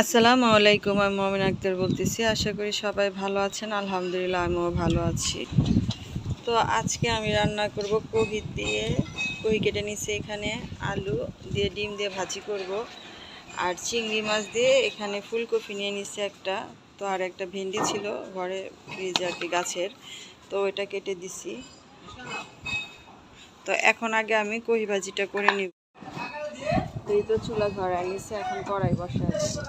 আসসালামু আলাইকুম, আমি মমিন আক্তার বলতেছি। আশা করি সবাই ভালো আছেন। আলহামদুলিল্লাহ, আমিও ভালো আছি। তো আজকে আমি রান্না করব কহি দিয়ে। কহি কেটে নিচ্ছি এখানে আলু দিয়ে, ডিম দিয়ে ভাজি করব। আর চিংড়ি মাছ দিয়ে এখানে ফুলকপি নিয়ে নিচ্ছি একটা। তো আর একটা ভেন্ডি ছিল ঘরে ফ্রিজে আর কি গাছের। তো ওইটা কেটে দিছি। তো এখন আগে আমি কহি ভাজিটা করে নিব। এই তো চুলা ধরাই নিচ্ছে এখন কড়াই বসে আছে।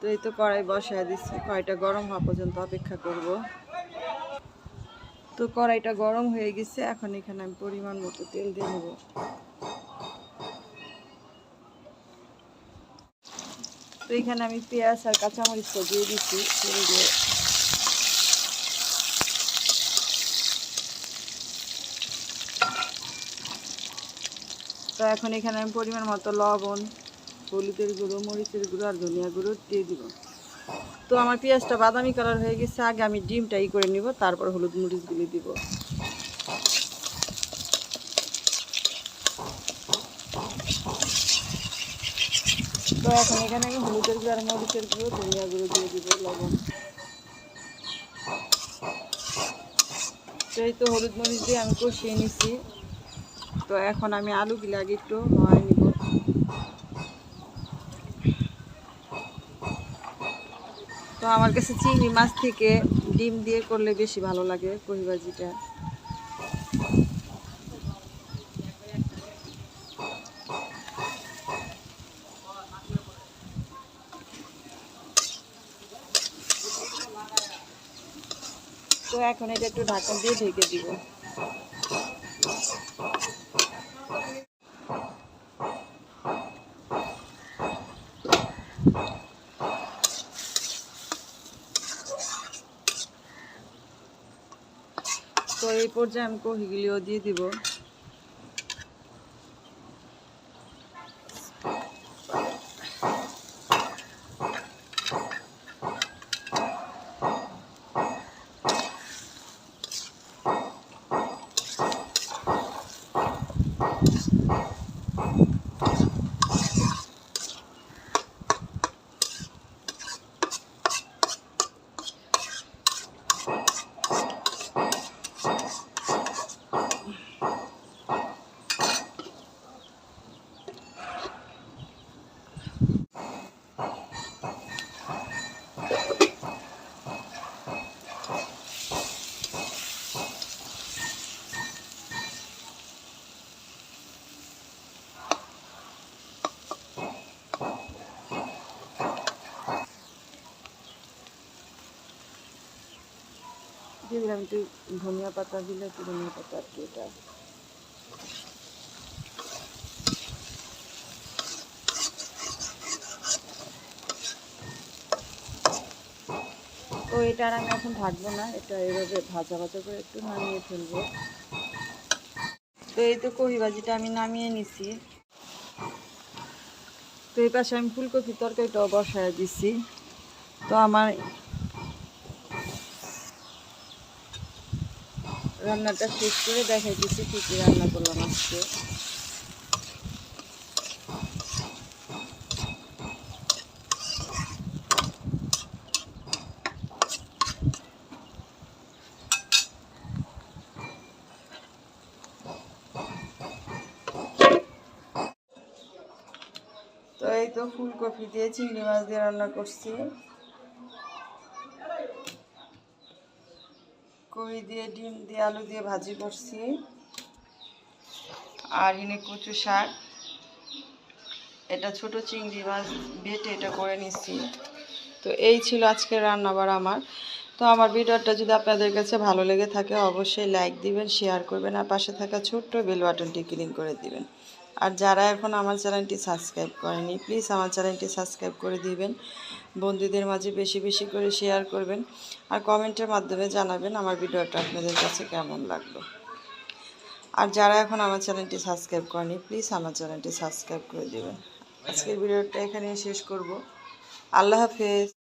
তো এই তো কড়াই বসায় দিচ্ছি, কড়াইটা গরম হওয়া পর্যন্ত অপেক্ষা করব। তো কড়াইটা গরম হয়ে গেছে, এখন এখানে আমি পরিমাণ মতো তেল দিয়ে নেব। তো এখানে আমি পেঁয়াজ আর কাঁচামরিচটা দিয়ে দিচ্ছি তো এখন এখানে আমি পরিমাণ মতো লবণ, হলুদের গুঁড়ো, মরিচের গুঁড়ো আর ধনিয়া গুঁড়ো দিয়ে দিব। তো আমার পেঁয়াজটা বাদামি কালার হয়ে গেছে, আগে আমি ডিমটা ই করে নিব, তারপর হলুদ মরিচগুলি দিব। তো এখন এখানে আমি হলুদের গুঁড়ো আর মরিচের গুঁড়ো, ধনিয়া গুঁড়ো দিয়ে দিব লবণ। তো এই তো হলুদ মরিচ দিয়ে আমি কষিয়ে নিছি। তো এখন আমি আলুগুলো আগে একটু হয় নিব। তো আমার কাছে চিংড়ি মাছ থেকে ডিম দিয়ে করলে বেশি ভালো লাগে কহি ভাজিটা। তো এখন এটা একটু ঢাকা দিয়ে ঢেকে দিব। এই পর্যায়ে আমি কহিগুলিও দিয়ে দিব। দিলাম একটু ধনিয়া পাতা দিলে একটু ধনিয়া পাতা আর কি এটা। তো এটা আর আমি এখন ঢাকবো না, এটা এভাবে ভাজা ভাজা করে একটু নামিয়ে ফেলব। তো এই তো কহি ভাজিটা আমি নামিয়ে নিছি। তো এই পাশে আমি ফুলকপি তরকারিটাও বসায় দিছি। তো আমার রান্নাটা শেষ করে দেখাই কী কী রান্না করলাম আজকে। তো ফুলকপি দিয়ে চিংড়ি মাছ দিয়ে রান্না করছি। কই দিয়ে, ডিম দিয়ে, আলু দিয়ে ভাজি করছি। আর এনে কচু শাক। এটা ছোট চিংড়ি মাছ, বেটে এটা করে নিচ্ছি। তো এই ছিল আজকের রান্নাবার আমার। তো আমার ভিডিওটা যদি আপনাদের কাছে ভালো লেগে থাকে, অবশ্যই লাইক দিবেন, শেয়ার করবেন, আর পাশে থাকা ছোট্ট বেল বাটনটি ক্লিক করে দিবেন। আর যারা এখন আমার চ্যানেলটি সাবস্ক্রাইব করেনি, প্লিজ আমার চ্যানেলটি সাবস্ক্রাইব করে দিবেন। বন্ধুদের মাঝে বেশি বেশি করে শেয়ার করবেন আর কমেন্টের মাধ্যমে জানাবেন আমার ভিডিওটা আপনাদের কাছে কেমন লাগল। আর যারা এখন আমার চ্যানেলটি সাবস্ক্রাইব করেনি, প্লিজ আমার চ্যানেলটি সাবস্ক্রাইব করে দেবেন। আজকের ভিডিওটা এখানে শেষ করব। আল্লাহ হাফেজ।